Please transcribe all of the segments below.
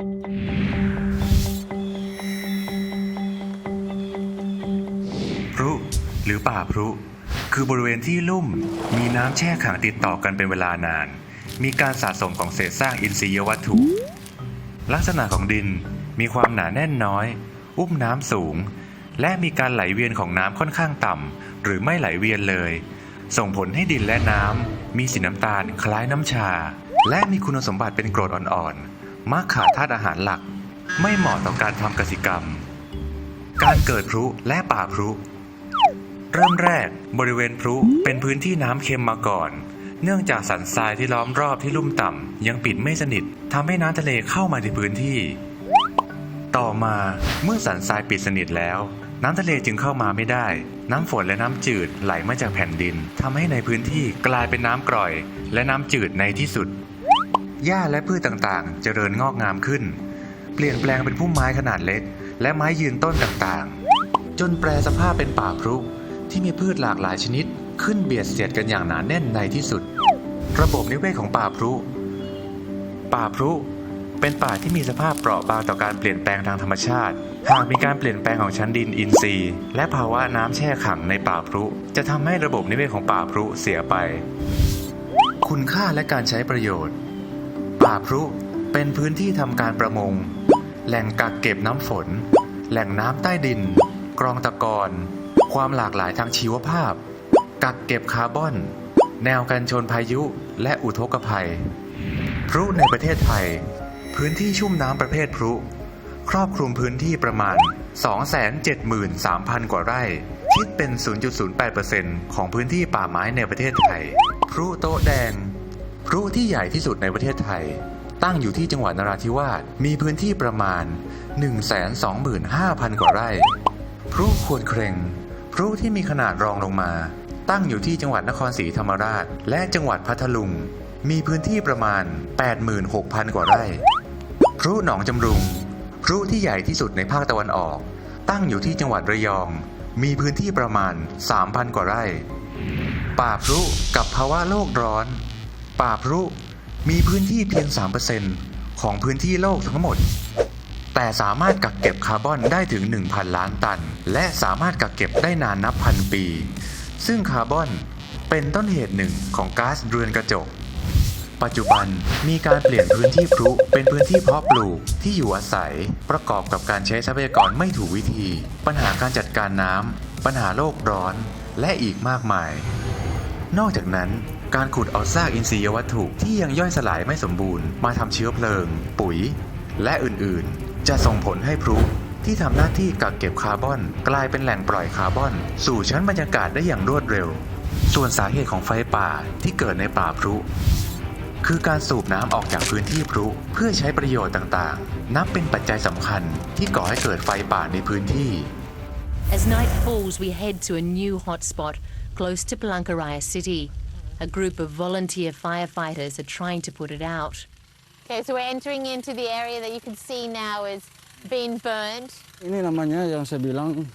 พรุหรือป่าพรุ คือบริเวณที่ลุ่มมีน้ำแช่ขังติดต่อกันเป็นเวลานาน มีการสะสมของเศษซากอินทรียวัตถุ ลักษณะของดินมีความหนาแน่นน้อย อุ้มน้ำสูง และมีการไหลเวียนของน้ำค่อนข้างต่ำหรือไม่ไหลเวียนเลย ส่งผลให้ดินและน้ำมีสีน้ำตาลคล้ายน้ำชา และมีคุณสมบัติเป็นกรดอ่อนๆ มักขาดธาตุอาหารหลัก ไม่เหมาะต่อการทำกสิกรรม การเกิดพลุและป่าพลุเริ่มแรกบริเวณพลุเป็นพื้นที่น้ำเค็มมาก่อน เนื่องจากสันทรายที่ล้อมรอบที่ลุ่มต่ำยังปิดไม่สนิททำให้น้ำทะเลเข้ามาในพื้นที่ ต่อมาเมื่อสันทรายปิดสนิทแล้ว น้ำทะเลจึงเข้ามาไม่ได้ น้ำฝนและน้ำจืดไหลมาจากแผ่นดินทำให้ในพื้นที่กลายเป็นน้ำกร่อย และน้ำจืดในที่สุด หญ้าและพืชต่างๆ เจริญงอกงามขึ้น เปลี่ยนแปลงเป็นพุ่มไม้ขนาดเล็ก และไม้ยืนต้นต่างๆ จนแปลสภาพเป็นป่าพรุที่มีพืชหลากหลายชนิดขึ้นเบียดเสียดกันอย่างหนาแน่นในที่สุด ระบบนิเวศของป่าพรุป่าพรุเป็นป่าที่มีสภาพเปราะบางต่อการเปลี่ยนแปลงทางธรรมชาติ หากมีการเปลี่ยนแปลงของชั้นดินอินทรีย์ และภาวะน้ำแช่ขังในป่าพรุ จะทำให้ระบบนิเวศของป่าพรุเสียไป คุณค่าและการใช้ประโยชน์ ป่าพรุเป็นพื้นที่ทำการประมง แหล่งกักเก็บน้ำฝน แหล่งน้ำใต้ดิน กรองตะกอนความหลากหลายทางชีวภาพ กักเก็บคาร์บอน แนวกันชนพายุและอุทกภัย พรุในประเทศไทย พื้นที่ชุ่มน้ำประเภทพรุครอบคลุมพื้นที่ประมาณ 273,000 กว่าไร่ คิดเป็น 0.08%ของพื้นที่ป่าไม้ในประเทศไทย พรุโตะแดง พรุที่ใหญ่ที่สุดในประเทศไทย ตั้งอยู่ที่จังหวัดนราธิวาสมีพื้นที่ประมาณ 125,000 กว่าไร่พรุควรเครงพรุที่มีขนาดรองลงมา ตั้งอยู่ที่จังหวัดนครศรีธรรมราช และจังหวัดพัทลุง มีพื้นที่ประมาณ 86,000 กว่าไร่พรุหนองจำรุงพรุที่ใหญ่ที่สุดในภาคตะวันออก ตั้งอยู่ที่จังหวัดระยอง มีพื้นที่ประมาณ 3,000 กว่าไร่ ป่าพรุกับภาวะโลกร้อน ป่าพรุมีพื้นที่เพียง 3%ของพื้นที่โลกทั้งหมด แต่สามารถกักเก็บคาร์บอนได้ถึง 1,000 ล้านตัน และสามารถกักเก็บได้นานนับพันปี ซึ่งคาร์บอนเป็นต้นเหตุหนึ่งของก๊าซเรือนกระจก ปัจจุบันมีการเปลี่ยนพื้นที่พลุเป็นพื้นที่เพาะปลูกที่อยู่อาศัย ประกอบกับการใช้ทรัพยากรไม่ถูกวิธี ปัญหาการจัดการน้ำปัญหาโลกร้อน และอีกมากมาย นอกจากนั้น การขุดเอาซากอินทรียวัตถุที่ยังย่อยสลายไม่สมบูรณ์มาทำเชื้อเพลิง ปุ๋ย และอื่นๆ จะส่งผลให้พลุที่ทำหน้าที่กักเก็บคาร์บอน กลายเป็นแหล่งปล่อยคาร์บอน สู่ชั้นบรรยากาศได้อย่างรวดเร็ว ส่วนสาเหตุของไฟป่าที่เกิดในป่าพลุคือการสูบน้ำออกจากพื้นที่พลุเพื่อใช้ประโยชน์ต่างๆ นับเป็นปัจจัยสำคัญที่ก่อให้เกิดไฟป่าในพื้นที่ As night falls, we head to a new hotspot close to Palankaraya city. A group of volunteer firefighters are trying to put it out. Okay, so we're entering into the area that you can see now is being burned. Ini namanya yang saya bilang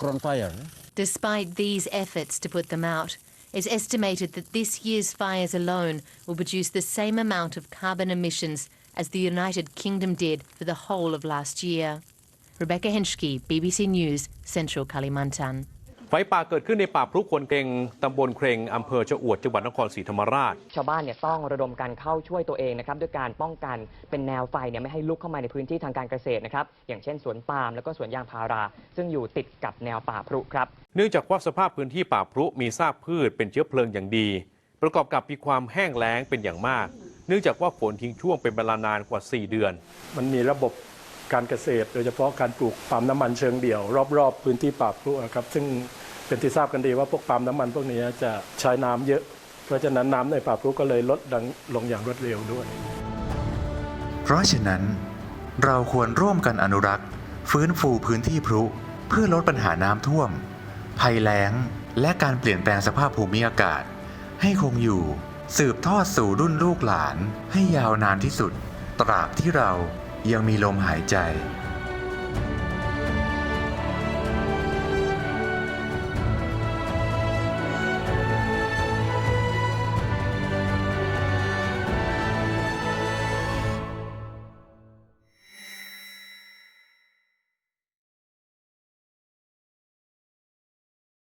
crown fire. Despite these efforts to put them out, it's estimated that this year's fires alone will produce the same amount of carbon emissions as the United Kingdom did for the whole of last year. Rebecca Henschke, BBC News, Central Kalimantan. ไฟป่าเกิดขึ้นในป่าพรุควนเกงตำบลเครงอำเภอชะอวดจังหวัดนครศรีธรรมราช ชาวบ้านเนี่ยต้องระดมกันเข้าช่วยตัวเองนะครับด้วยการป้องกันเป็นแนวไฟเนี่ยไม่ให้ลุกเข้ามาในพื้นที่ทางการเกษตรนะครับอย่างเช่นสวนปาล์มแล้วก็สวนยางพารา ซึ่งอยู่ติดกับแนวป่าพรุครับ เนื่องจากว่าสภาพพื้นที่ป่าพรุมีซากพืชเป็นเชื้อเพลิงอย่างดี ประกอบกับมีความแห้งแล้งเป็นอย่างมาก เนื่องจากว่าฝนทิ้งช่วงเป็นเวลานานกว่า 4 เดือน มันมีระบบการเกษตร โดยเฉพาะการปลูกปาล์มน้ำมันเชิงเดี่ยว รอบๆพื้นที่ป่าพลุอะครับซึ่ง เป็นที่ทราบกันดีว่าพวกปาล์มน้ำมันพวกนี้จะใช้น้ำเยอะ เพราะฉะนั้นน้ำในป่าพลุก็เลยลดดังลงอย่างรวดเร็วด้วย เพราะฉะนั้น เราควรร่วมกันอนุรักษ์ ฟื้นฟูพื้นที่พลุเพื่อลดปัญหาน้ำท่วม ภัยแล้ง และการเปลี่ยนแปลงสภาพภูมิอากาศ ให้คงอยู่ สืบทอดสู่รุ่นลูกหลาน ให้ยาวนานที่สุด ตราบที่เรายังมีลมหายใจ